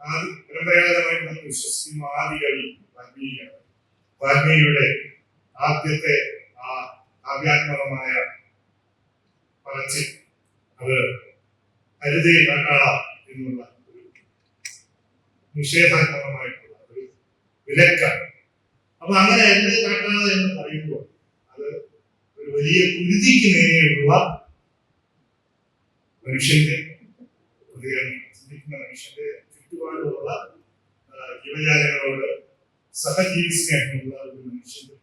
ആദി പരമ്പരാഗതമായിട്ട് നമ്മൾ വിശ്വസിക്കുന്ന. ആദി കവി വാൽമീകിയാണ് വാൽമീകിയുടെ ആദ്യത്തെ ആ കാവ്യാത്മകമായ പറച്ചിൽ അത് ഹരിതേ കണ്ടാളാം എന്നുള്ള ഒരു നിഷേധാത്മകമായിട്ടുള്ള ഒരു വിലക്കാണ്. അപ്പൊ അങ്ങനെ എന്ത് കാട്ടാള എന്ന് പറയുമ്പോൾ അത് ഒരു വലിയ കുരുതിക്ക് നേരെയുള്ള മനുഷ്യന്റെ പ്രതികരണം ചിന്തിക്കുന്ന മനുഷ്യന്റെ ആ, ജീവജാലങ്ങളോട് സഹജീവിക്കാനുള്ള ഒരു മനുഷ്യന്റെ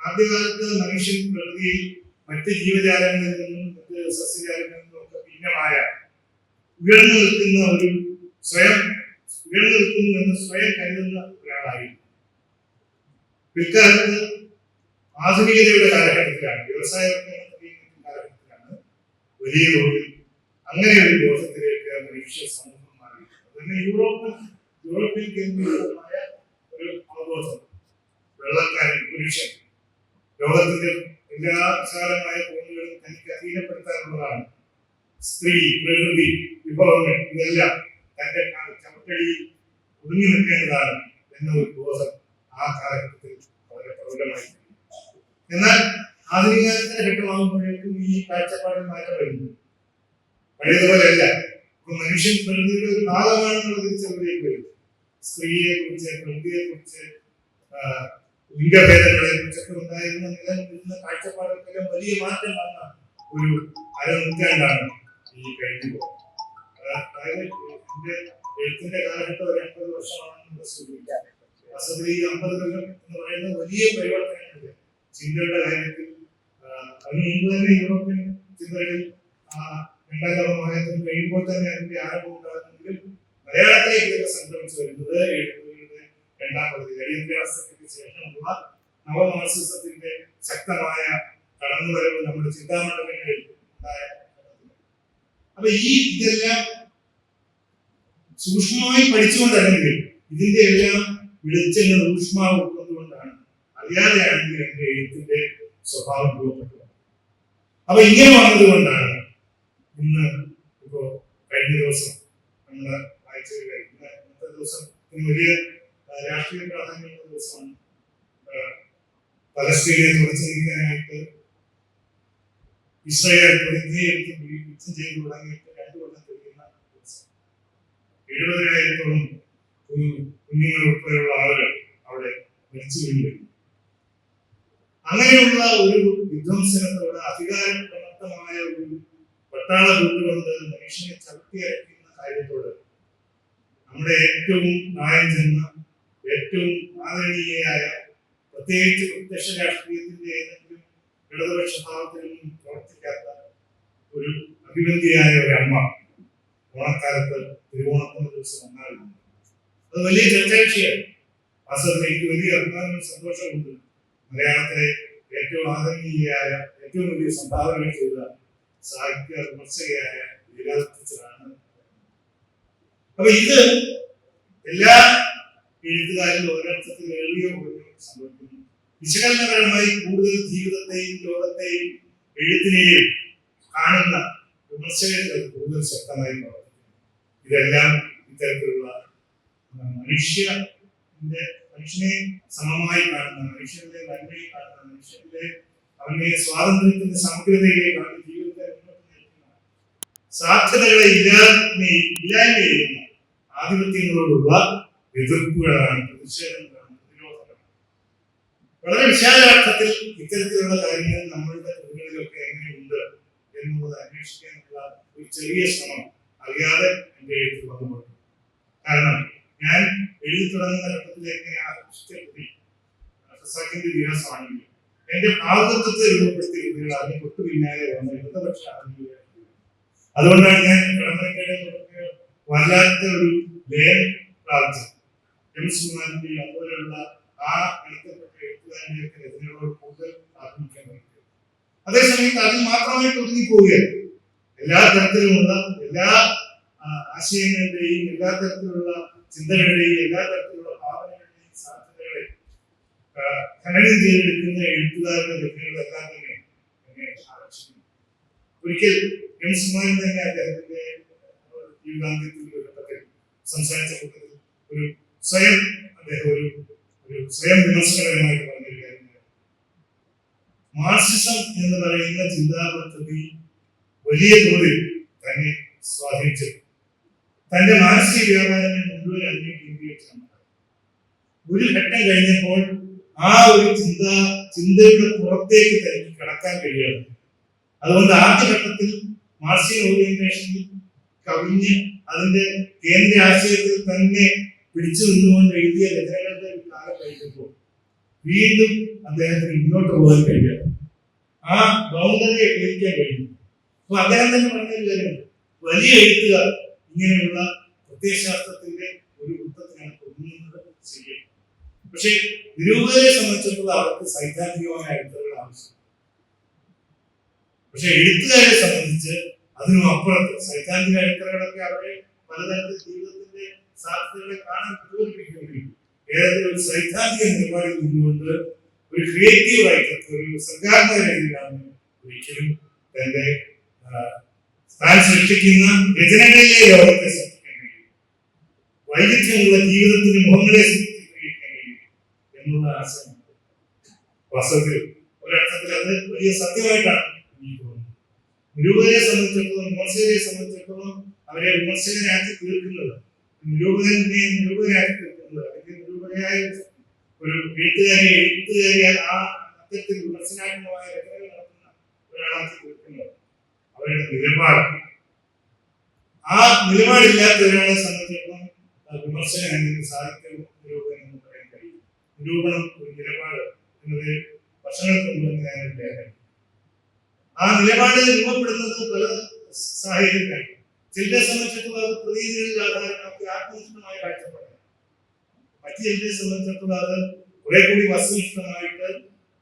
ആദ്യകാലത്ത് മനുഷ്യൻ പ്രകൃതിയിൽ മറ്റ് ജീവജാലങ്ങളിൽ നിന്നും മറ്റ് സസ്യജാലങ്ങളിൽ നിന്നും ഒക്കെ ഭിന്നമായ ഉയർന്നു നിൽക്കുന്ന ഒരു സ്വയം ഉയർന്നു നിൽക്കുന്നു എന്ന് സ്വയം കരുതുന്ന ഒരാളായിരുന്നു. പിൽക്കാലത്ത് ആധുനികതയുടെ കാലഘട്ടത്തിലാണ് വ്യവസായ കാലഘട്ടത്തിലാണ് വലിയ തോതിൽ അങ്ങനെ ഒരു ബോധത്തിലേക്ക് മനുഷ്യ സമൂഹം മാറി പിന്നെ യൂറോപ്പ് യൂറോപ്യൻ കേന്ദ്രീകൃതമായ ഒരു അവബോധം വെള്ളക്കാരൻ പുരുഷൻ ലോകത്തിന്റെ എല്ലാ വിശാലമായ കോണുകളും തനിക്ക് അധീനപ്പെടുത്താനുള്ളതാണ്. സ്ത്രീ പ്രകൃതി വിഭവങ്ങൾ ഇതെല്ലാം തന്റെ ചവിട്ടടിയിൽ ഒതുങ്ങി നിൽക്കേണ്ടതാണ് എന്ന ഒരു ബോധം ആ കാലഘട്ടത്തിൽ വളരെ പ്രബലമായി. എന്നാൽ ആധുനികത്തിന്റെ ഘട്ടമാകുമ്പോഴേക്കും ഈ കാഴ്ചപ്പാടിൽ മാറ്റം വരുന്നു. പഴയതുപോലെയല്ല. മനുഷ്യൻ പ്രകൃതിയുടെ ഒരു ഭാഗമാണെന്നുള്ള തിരിച്ചറിവിലേക്ക് വരും. സ്ത്രീയെ കുറിച്ച് പ്രകൃതിയെ കുറിച്ച് ലിംഗഭേദങ്ങളെ കുറിച്ചൊക്കെ ഉണ്ടായിരുന്ന നിലനിൽക്കുന്ന കാഴ്ചപ്പാടൊക്കെ വലിയ മാറ്റം വന്ന ഒരു അരനൂറ്റാണ്ടാണ് ഈ കഴിഞ്ഞു. അതായത് എഴുത്തിന്റെ കാലഘട്ടം ഒരു അമ്പത് വർഷമാണെന്ന് സൂചിപ്പിക്കാം. ഈ അമ്പത് കൊല്ലം എന്ന് പറയുന്ന വലിയ പരിവർത്തനങ്ങളുണ്ട്. ചിന്തയുടെ കാര്യത്തിൽ അതിന് മുമ്പ് തന്നെ യൂറോപ്യൻ ചിന്തകളിൽ ആ, രണ്ടാം ലോക മഹായുദ്ധം കഴിയുമ്പോൾ തന്നെ അതിന്റെ ആരംഭം ഉണ്ടാകുന്നെങ്കിൽ മലയാളത്തിലേക്ക് ഇതൊക്കെ സംക്രമിച്ചു വരുന്നത് എഴുത്തുകളുടെ രണ്ടാം പകുതി. അടിയന്തരാവസ്ഥയ്ക്ക് ശേഷമുള്ള നവമാർസിസത്തിന്റെ ശക്തമായ കടന്നുവരവ് നമ്മുടെ ചിന്താമണ്ഡലങ്ങളിൽ അപ്പൊ ഈ ഇതെല്ലാം സൂക്ഷ്മമായി പഠിച്ചുകൊണ്ടല്ലെങ്കിൽ ഇതിന്റെ എല്ലാം വെളിച്ചങ്ങൾ ഊഷ്മാവ് ഉൾക്കൊണ്ടുകൊണ്ടാണ്. അറിയാതെയാണെങ്കിൽ എന്റെ എഴുത്തിന്റെ സ്വഭാവം രൂപപ്പെട്ടത്. അപ്പൊ ഇങ്ങനെ വന്നതുകൊണ്ടാണ് ഇന്ന് ഇപ്പോ കഴിഞ്ഞ ദിവസം നമ്മൾ വായിച്ചത് ഇന്ന് ഇന്നത്തെ ദിവസം വലിയ രാഷ്ട്രീയ പ്രാധാന്യമുള്ള ദിവസമാണ്. പലസ്തീനെ തുടച്ചു ഇസ്രായേൽ പ്രതിജ്ഞയെടുത്ത് യുദ്ധം ചെയ്തു തുടങ്ങിയിട്ട് രണ്ടു കൊല്ലം കഴിയുന്ന ദിവസം. എഴുപതിനായിരത്തോളം കുഞ്ഞുങ്ങൾ ഉൾപ്പെടെയുള്ള ആളുകൾ അവിടെ മരിച്ചു വീഴുകയും അങ്ങനെയുള്ള ഒരു വിധ്വംസനത്തോട് അധികാര പ്രമത്തമായ ഒരു പട്ടാള കൂട്ടുകൊണ്ട് മനുഷ്യനെ ചവിട്ടി അയക്കുന്ന കാര്യത്തോട് നമ്മുടെ ഏറ്റവും നായം ചെന്ന ഏറ്റവും ആദരണീയയായ പ്രത്യേകിച്ച് പ്രത്യക്ഷ രാഷ്ട്രീയത്തിന്റെ ഏതെങ്കിലും ഇടതുപക്ഷ ഭാവത്തിലൊന്നും പ്രവർത്തിക്കാത്ത ഒരു അഭിവന്ധിയായ ഒരു അമ്മ ഓണക്കാലത്ത് തിരുവോണത്തിന്റെ ദിവസം വന്നാലുണ്ട്. അത് വലിയ ചർച്ചാ വിഷയമാണ് വാസ്തവത്തിൽ എനിക്ക് വലിയ അഭിമാനവും സന്തോഷമുണ്ട് മലയാളത്തിലെ ഏറ്റവും ആദരണീയയായ ഏറ്റവും വലിയ സംഭാവനകൾ ചെയ്ത സാഹിത്യ വിമർശകയായ ലീലാ അപ്പൊ ഇത് എല്ലാ എഴുത്തുകാരിലും ഒരർത്ഥത്തിൽ എഴുതിയോ സംഭവിക്കുന്നു. വിശകലനപരമായി കൂടുതൽ ജീവിതത്തെയും ലോകത്തെയും എഴുത്തിനെയും കാണുന്ന വിമർശകരുടെ കൂടുതൽ ശക്തമായി പ്രവർത്തിക്കുന്നു. ഇതെല്ലാം ഇത്തരത്തിലുള്ള മനുഷ്യന്റെ മനുഷ്യനെ സമമായി കാണുന്ന മനുഷ്യന്റെ നന്മയെ കാണുന്ന മനുഷ്യന്റെ അവന്റെ സ്വാതന്ത്ര്യത്തിന്റെ സമഗ്രതയിലേക്ക് സാധ്യതകളെ ഇല്ലായ്മ ചെയ്യുന്ന ആധിപത്യങ്ങളോടുള്ള എതിർപ്പുകളാണ് പ്രതിഷേധങ്ങളാണ് പ്രതിരോധങ്ങളാണ് വളരെ വിശാലാർത്ഥത്തിൽ ഇത്തരത്തിലുള്ള കാര്യങ്ങൾ നമ്മളുടെ കൃതികളിലൊക്കെ എങ്ങനെയുണ്ട് എന്നുള്ളത് അന്വേഷിക്കാനുള്ള ഒരു ചെറിയ ശ്രമം അറിയാതെ എന്റെ എഴുത്തിൽ വന്നുപോയി. കാരണം ഞാൻ എഴുതി തുടങ്ങുന്ന ഘട്ടത്തിലേക്ക് ഞാൻ കൃതി വികാസമാണെങ്കിൽ എന്റെ ഭാഗത്വത്തെ രൂപപ്പെടുത്തിയ കൃതികൾ അതിന് തൊട്ടു പിന്നാലെ വന്ന ഇടതുപക്ഷ ആധുനിക കൃതികൾ. തന്നെ വല്ലാത്ത ഒരു ലയം പ്രാപിച്ചത്. എം സുമാലിന്റെയും അതുപോലെയുള്ള ആ എഴുത്തപ്പെട്ട എഴുത്തുകാരുടെയൊക്കെ രചനകളോട് കൂടുതൽ ആത്മിക്കാൻ വഹിക്കുക. അതേസമയത്ത് അതിൽ മാത്രമായിട്ട് ഒതുങ്ങി എല്ലാ തരത്തിലുമുള്ള എല്ലാ ആശയങ്ങളുടെയും എല്ലാ തരത്തിലുള്ള ചിന്തകളുടെയും എല്ലാ തരത്തിലുള്ള ഭാവനകളുടെയും സാധ്യതകളെ ഖനനം ചെയ്തെടുക്കുന്ന എഴുത്തുകാരുടെ രചനകളെല്ലാം തന്നെ എന്നെ ആകർഷിക്കുന്നു. ഒരിക്കൽ സുമാരൻ തന്നെ അദ്ദേഹത്തിന്റെ ജീവിതാന്ത്യത്തിന്റെ ഘട്ടത്തിൽ സംസാരിച്ച കൂട്ടത്തിൽ ഒരു സ്വയം അദ്ദേഹം ഒരു ഒരു സ്വയം വിമർശനപരമായിട്ട് പറഞ്ഞൊരു കാര്യം മാർക്സിസം എന്ന് പറയുന്ന ചിന്താ പദ്ധതി വലിയ തോതിൽ തന്നെ സ്വാധീനിച്ചു തന്റെ മാനസിക വ്യാപാരത്തെ മുഴുവൻ അതിനെ കേന്ദ്രീകരിച്ചാണ്. ഒരു ഘട്ടം കഴിഞ്ഞപ്പോൾ ആ ഒരു ചിന്ത ചിന്തയുടെ പുറത്തേക്ക് തന്നെ കടക്കാൻ കഴിയാണ് അതുകൊണ്ട് ആദ്യഘട്ടത്തിൽ മാർസിയൻ ഓറിയന്റേഷനിൽ കവിഞ്ഞ് അതിന്റെ കേന്ദ്ര ആശയത്തിൽ തന്നെ പിടിച്ചു നിന്നുകൊണ്ട് എഴുതിയ രചനകളുടെ ഒരു കാലം കഴിഞ്ഞപ്പോൾ വീണ്ടും അദ്ദേഹത്തിന് മുന്നോട്ട് പോകാൻ കഴിയാണ് ആ ബൗണ്ടറിയെ എഴുതിക്കാൻ കഴിയും. അപ്പൊ അദ്ദേഹം തന്നെ പറഞ്ഞൊരു കാര്യമുണ്ട്. വലിയ എഴുത്തുകാർ ഇങ്ങനെയുള്ള പ്രത്യയശാസ്ത്രത്തിന്റെ ഒരു വൃത്തത്തിനാണ് ഒതുങ്ങുന്നത് ശരിയാണ് പക്ഷെ നിരൂപകരെ സംബന്ധിച്ചിടത്തോളം അവർക്ക് സൈദ്ധാന്തികമായ എഴുത്തുകൾ പക്ഷെ എഴുത്തുകാരെ സംബന്ധിച്ച് അതിനും അപ്പുറത്ത് സൈദ്ധാന്തിക എഴുത്തുകളൊക്കെ അവരെ പലതരത്തിൽ ജീവിതത്തിന്റെ സാധ്യതകളെ കാണാൻ പ്രചോദിപ്പിക്കുകയും ഏതെങ്കിലും ഒരു സൈദ്ധാന്തിക നിലപാടിൽ നിന്നുകൊണ്ട് ഒരു ക്രിയേറ്റീവ് റൈറ്റർക്ക് ഒരു സർഗാത്മക രീതിയിലാണ് ഒരിക്കലും തന്റെ താൻ സൃഷ്ടിക്കുന്ന രചനകളിലെ ലോകത്തെ സൃഷ്ടിക്കാൻ കഴിയും. വൈവിധ്യമുള്ള ജീവിതത്തിന്റെ മുഖങ്ങളെ സൃഷ്ടിക്കാൻ കഴിയും എന്നുള്ള ആശയം. വാസ്തവത്തിൽ ഒരർത്ഥത്തിൽ അത് വലിയ സത്യമായിട്ടാണ് നിരൂപകരെ സംബന്ധിച്ചിടത്തോളം മോശയെ സംബന്ധിച്ചിടത്തോളം അവരെ വിമർശകരാക്കി തീർക്കുന്നത്. നിരൂപകനെ നിരൂപകരാക്കി തീർക്കുന്നത്. അല്ലെങ്കിൽ നിരൂപകരായ ഒരു എഴുത്തുകാരെ എഴുത്തുകാരെ ആ അത്തരത്തിൽ വിമർശനാത്മകമായ രചനകൾ നടത്തുന്ന ഒരാളാക്കി തീർക്കുന്നത് അവരുടെ നിലപാട്. ആ നിലപാടില്ലാത്ത ഒരാളെ സംബന്ധിച്ചിടത്തോളം വിമർശനം അല്ലെങ്കിൽ സാഹിത്യ നിരൂപകൻ എന്ന് പറയാൻ കഴിയും. നിരൂപണം ഒരു നിലപാട് എന്നത് വർഷങ്ങൾക്ക് മുമ്പ് ഞാൻ ആ നിലപാട് രൂപപ്പെടുന്നത് പല സാഹചര്യത്തിലാണ്. ചിലരെ സംബന്ധിച്ചിടത്തോളം പ്രതീതികളിൽ ആധാരമാക്കി ആത്മനിഷ്ഠമായ കാഴ്ചപ്പാടാണ്. മറ്റു ചിലരെ സംബന്ധിച്ചിടത്തോളം അത് കുറെ കൂടി വസ്തുനിഷ്ഠമായിട്ട്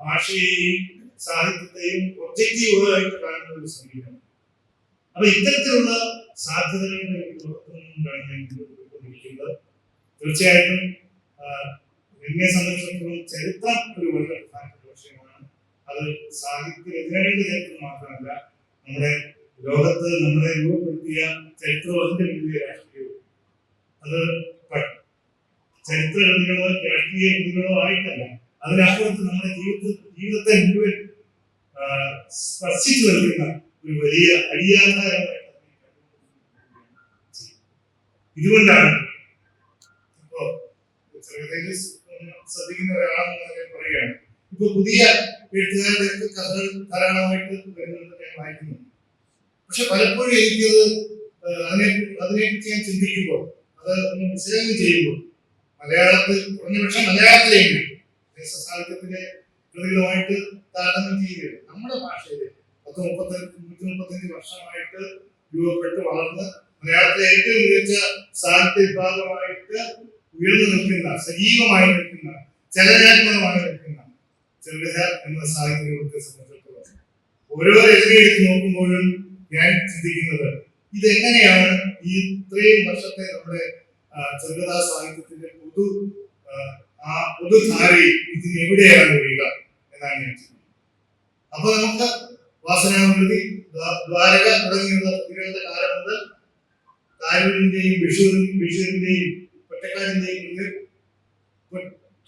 ഭാഷയെയും സാഹിത്യത്തെയും ഒബ്ജക്റ്റീവായിട്ട് കാണുന്ന ഒരു സമീപനം അപ്പൊ ഇത്തരത്തിലുള്ള സാധ്യതകളുടെ തീർച്ചയായിട്ടും എന്നെ സംബന്ധിച്ചിടത്തോളം ചരിത്രം ഒരു വളരെ അത് സാഹിത്യ രചനകളുടെ ചരിത്രം മാത്രമല്ല നമ്മുടെ ലോകത്ത് നമ്മളെ രൂപപ്പെടുത്തിയ ചരിത്രവും അതിന്റെ വലിയ രാഷ്ട്രീയവും. അത് ചരിത്രകൃതികളോ ചരിത്ര കൃതികളോ രാഷ്ട്രീയ കൃതികളോ ആയിട്ടല്ല. അതിനപ്പുറത്ത് നമ്മുടെ ജീവിത ജീവിതത്തെ മുഴുവൻ സ്പർശിച്ചു വരുന്ന ഒരു വലിയ അടിയാധാരമായിട്ട് ഇതുകൊണ്ടാണ് ഇപ്പോ ശ്രദ്ധിക്കുന്ന ഒരാളെന്ന് പറയുകയാണ്. ഇപ്പൊ പുതിയ എഴുത്തുകാരുടെ കഥകൾ ധാരാളമായിട്ട് വരുന്നുണ്ട് ഞാൻ വായിക്കുന്നു. പക്ഷെ പലപ്പോഴും എനിക്കത് അതിനെ അതിനെ അതിനെക്കുറിച്ച് ഞാൻ ചിന്തിക്കുമ്പോൾ അത് ഒന്ന് വിശകലനം ചെയ്യുമ്പോൾ മലയാളത്തിൽ കുറഞ്ഞ പക്ഷം മലയാളത്തിലേക്ക് സാഹിത്യത്തിലെ കൃതികളുമായിട്ട് താരതമ്യം ചെയ്യുകയാണ്. നമ്മുടെ ഭാഷയിൽ പത്ത് മുപ്പത്തഞ്ച് നൂറ്റി മുപ്പത്തഞ്ച് വർഷമായിട്ട് രൂപപ്പെട്ട് വളർന്ന് മലയാളത്തിലെ ഏറ്റവും മികച്ച സാഹിത്യ വിഭാഗമായിട്ട് ഉയർന്നു നിൽക്കുന്ന സജീവമായി നിൽക്കുന്ന ചലനാത്മകമായി നിൽക്കുന്ന ചെറുകഥ എന്ന സാഹിത്യ രൂപത്തെ സംബന്ധിച്ചിടത്തോളം. ഓരോ രചന നോക്കുമ്പോഴും ഞാൻ ചിന്തിക്കുന്നത് ഇതെങ്ങനെയാണ് ഈ ഇത്രയും വർഷത്തെ നമ്മുടെ ചെറുകഥാ സാഹിത്യത്തിന്റെ പൊതു ആ, പൊതുധാരയിൽ ഇതിന് എവിടെയാണ് വരിക എന്നാണ് ഞാൻ ചിന്തിക്കുന്നത്. അപ്പൊ നമുക്ക് വാസനാമൃതി ദ്വാ- ദ്വാരക തുടങ്ങിയുള്ള കാലം മുതൽ താരൂരിന്റെയും വിഷുവിന്റെയും ബഷീറിന്റെയും ഒറ്റക്കാരന്റെയും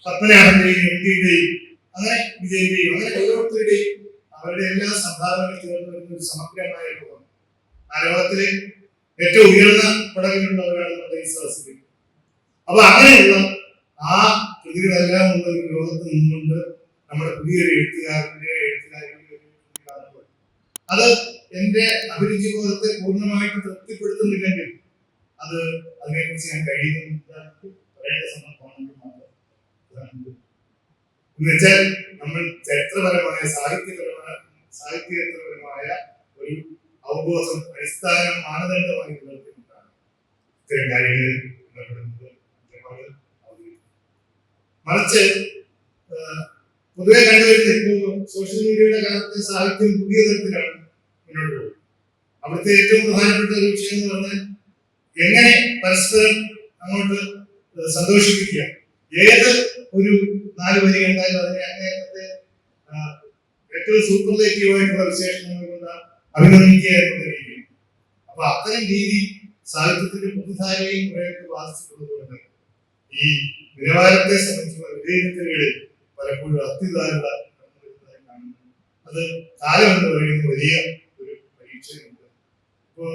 പത്മനാഭന്റെയും എം അങ്ങനെ വിജയന്റെയും അങ്ങനെ ഓരോരുത്തരുടെയും അവരുടെ എല്ലാ സംഭാവനകൾ ചേർന്ന് വരുന്ന ഒരു സമഗ്രമായ രൂപം. ആ ഏറ്റവും ഉയർന്ന പടവിലുള്ളവരാണ് നമ്മുടെ ഈ സദസ്സിൽ അപ്പൊ അങ്ങനെയുള്ള ആ കൃതികളെല്ലാം ഉള്ള ഒരു ലോകത്ത് നിന്നുകൊണ്ട് നമ്മുടെ പുതിയൊരു എഴുത്തുകാരന്റെ എഴുത്തുകാരിയുടെ അത് എന്റെ അഭിരുചി ബോധത്തെ പൂർണമായിട്ട് തൃപ്തിപ്പെടുത്തുന്നില്ലെങ്കിൽ അത് അതിനെക്കുറിച്ച് ഞാൻ കഴിയുന്നില്ല. എന്ന് വെച്ചാൽ നമ്മൾ ചരിത്രപരമായ സാഹിത്യപരമായ സാഹിത്യപരമായ ഒരു അവബോധം അടിസ്ഥാന മാനദണ്ഡമായി നിലനിർത്തിക്കൊണ്ടാണ് ഇത്തരം കാര്യങ്ങളിൽ. മറിച്ച് പൊതുവെ കണ്ടുവരുന്ന സോഷ്യൽ മീഡിയയുടെ കാലത്ത് സാഹിത്യം പുതിയ തരത്തിലാണ് മുന്നോട്ട് പോകുന്നത്. അവിടുത്തെ ഏറ്റവും പ്രധാനപ്പെട്ട ഒരു വിഷയം എന്ന് പറഞ്ഞാൽ എങ്ങനെ പരസ്പരം അങ്ങോട്ട് സന്തോഷിപ്പിക്കുക. ഏത് ഒരു നാല് വരി കണ്ടാലും അതിന്റെ അങ്ങേയറ്റത്തെ ഏറ്റവും സൂപ്പർലേറ്റീവ് ആയിട്ടുള്ള വിശേഷണങ്ങൾ കൊണ്ട് അഭിനന്ദിക്കുക എന്നുള്ള രീതിയാണ് അപ്പൊ അത്തരം രീതി സാഹിത്യത്തിന്റെ ബുദ്ധിധാരയെയും കുറേയൊക്കെ ബാധിച്ചിട്ടുള്ളതുകൊണ്ട് ഈ നിലവാരത്തെ സംബന്ധിച്ചുള്ള വിലയിരുത്തലുകളിൽ പലപ്പോഴും അത്യുദാരത അത് കാലം എന്ന് പറയുന്ന വലിയ ഒരു പരീക്ഷയുണ്ട് ഇപ്പോ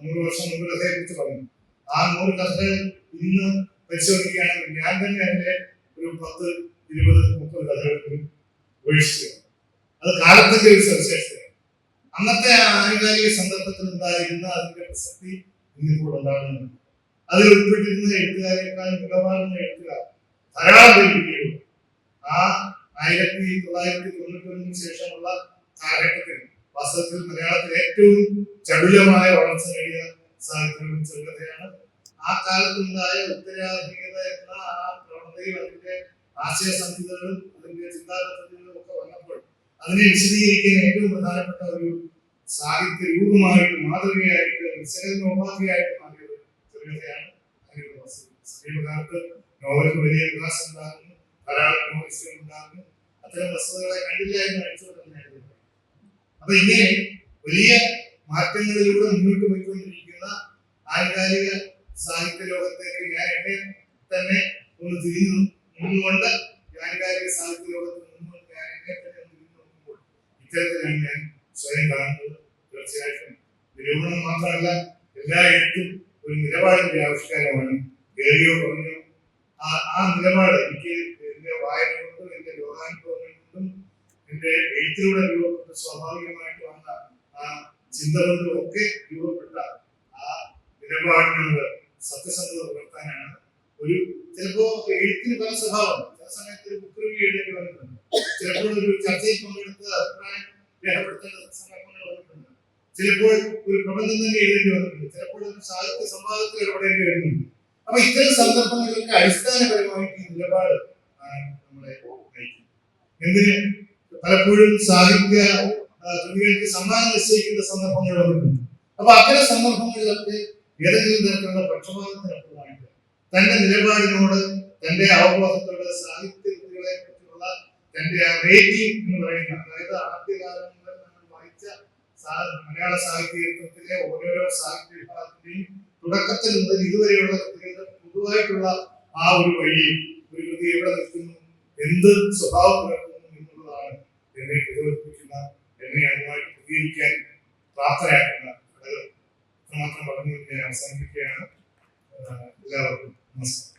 നൂറ് വർഷം മുമ്പ് കഥയെ കുറിച്ച് പറഞ്ഞു. ആ നൂറ് കഥകൾ ഇന്ന് പരിശോധിക്കുകയാണെങ്കിൽ ഞാൻ തന്നെ അതിന്റെ ഒരു പത്ത് ഇരുപത് മുപ്പത് കഥകൾക്കും ഉപേക്ഷിച്ചു അത് കാലത്തിന്റെ ഒരു സവിശേഷതയാണ്. അന്നത്തെ ആനുകാലിക സന്ദർഭത്തിൽ ഉണ്ടായിരുന്ന അതിന്റെ പ്രസക്തി ഇന്നിപ്പോൾ ഉണ്ടാകുന്നുണ്ട് അതിൽ ഉൾപ്പെട്ടിരുന്ന എഴുത്തുകാരേക്കാൾ മികവാർന്ന എഴുത്തുകാർ ധാരാളം പേര് കിട്ടിയിട്ടുണ്ട് ആ ആയിരത്തി തൊള്ളായിരത്തി തൊണ്ണൂറ്റൊന്നിന് ശേഷമുള്ള കാലഘട്ടത്തിൽ വാസ്തവത്തിൽ മലയാളത്തിൽ ഏറ്റവും ചടുലമായ വളർച്ച നേടിയ സാഹിത്യങ്ങളും ചെറുകഥയാണ്. ആ കാലത്തുണ്ടായ ഉത്തരാധികത എന്ന ആ പ്രവണതയും അതിന്റെ ആശയ സംഹിതകളും അതിന്റെ ചിന്താപദ്ധതികളും ഒക്കെ വന്നപ്പോൾ അതിനെ വിശദീകരിക്കാൻ ഏറ്റവും പ്രധാനപ്പെട്ട ഒരു സാഹിത്യ രൂപമായിട്ട് മാതൃകയായിട്ട് വിശകലനോപാധിയായിട്ട് മാറിയത് ചെറുകഥയാണ് സമീപകാലത്ത് നോവലിന് വലിയ വികാസം ഉണ്ടാകുന്നു ധാരാളം നോവലിസ്റ്റുകൾ ഉണ്ടാകുന്നു. അത്തരം വസ്തുതകളെ കണ്ടില്ല എന്ന് അടിച്ചുകൊണ്ട് ഞാൻ ഇത് പറയും. അപ്പൊ ഇങ്ങനെ വലിയ മാറ്റങ്ങളിലൂടെ മുന്നോട്ട് പോയിക്കൊണ്ടിരിക്കുന്ന ആനുകാലിക സാഹിത്യ ലോകത്തേക്ക് ഞാൻ തന്നെ ഒന്ന് തിരിഞ്ഞു നിന്നുകൊണ്ട് ആനുകാലിക സാഹിത്യ ലോകത്ത് നിന്നുകൊണ്ട് ഞാൻ എന്നെ തന്നെ തിരിഞ്ഞു നോക്കുമ്പോൾ ഇത്തരത്തിലാണ് ഞാൻ സ്വയം കാണുന്നത്. തീർച്ചയായിട്ടും നിരൂപണം മാത്രമല്ല എല്ലാ എഴുത്തും ഒരു നിലപാടിന്റെ ആവിഷ്കാരമാണ്. ഗേറിയോ പറഞ്ഞു ആ ആ നിലപാട് എനിക്ക് എന്റെ വായന എന്റെ എന്റെ എഴുത്തിലൂടെ രൂപപ്പെട്ട സ്വാഭാവികമായിട്ട് വന്ന ആ ചിന്ത ഒക്കെ രൂപപ്പെട്ട ആ നിലപാടിനോട് സത്യസന്ധത പുലർത്താനാണ് ഒരു ചിലപ്പോ എഴുത്തിന് പല സ്വഭാവം ചില സമയത്ത് ഒരു ബുക്ക് റിവ്യൂ എഴുതേണ്ടി വന്നിട്ടുണ്ട്. ചിലപ്പോൾ ഒരു ചർച്ചയിൽ പങ്കെടുത്ത് അഭിപ്രായം രേഖപ്പെടുത്തേണ്ട സന്ദർഭങ്ങൾ വന്നിട്ടുണ്ട്. ചിലപ്പോൾ ഒരു പ്രബന്ധം തന്നെ എഴുതേണ്ടി വന്നിട്ടുണ്ട്. ചിലപ്പോൾ ഒരു സാഹിത്യ സംവാദത്തിൽ ഇടപെടേണ്ടി വരുന്നുണ്ട്. അപ്പൊ ഇത്തരം സന്ദർഭങ്ങളിലൊക്കെ അടിസ്ഥാനപരമായിട്ട് ഈ നിലപാട് നമ്മളെ നയിക്കുന്നത് എന്തിന്? പലപ്പോഴും സാഹിത്യ കൃതികൾക്ക് സമ്മാനം നിശ്ചയിക്കുന്ന സന്ദർഭങ്ങൾ വന്നിട്ടുണ്ട്. അപ്പൊ അത്തരം സന്ദർഭങ്ങളിലൊക്കെ ഏതെങ്കിലും തരത്തിലുള്ള പക്ഷപാതത്തിനപ്പുറമായിട്ട് തന്റെ നിലപാടിനോട് തന്റെ അവബോധത്തോട് സാഹിത്യ കുറിച്ചുള്ള തന്റെ റേറ്റിംഗ് എന്ന് പറയുന്ന അതായത് ആദ്യകാലം മുതൽ നമ്മൾ വായിച്ച മലയാള സാഹിത്യത്തിലെ ഓരോരോ സാഹിത്യ വിഭാഗത്തിന്റെയും തുടക്കത്തിൽ മുതൽ ഇതുവരെയുള്ള കൃതികളുടെ പൊതുവായിട്ടുള്ള ആ ഒരു വഴി ഒരു കൃതി എവിടെ നിൽക്കുന്നു എന്ത് സ്വഭാവം പുലർത്തുന്നു എന്നുള്ളതാണ് എന്നെ പ്രചോദിപ്പിക്കുന്ന എന്നെ അതുമായിട്ട് പ്രതികരിക്കാൻ പ്രാപ്തരാക്കുന്ന ഘടകം. അത്രമാത്രം പറഞ്ഞു ഞാൻ അവസാനിപ്പിക്കുകയാണ്. എല്ലാവർക്കും നമസ്കാരം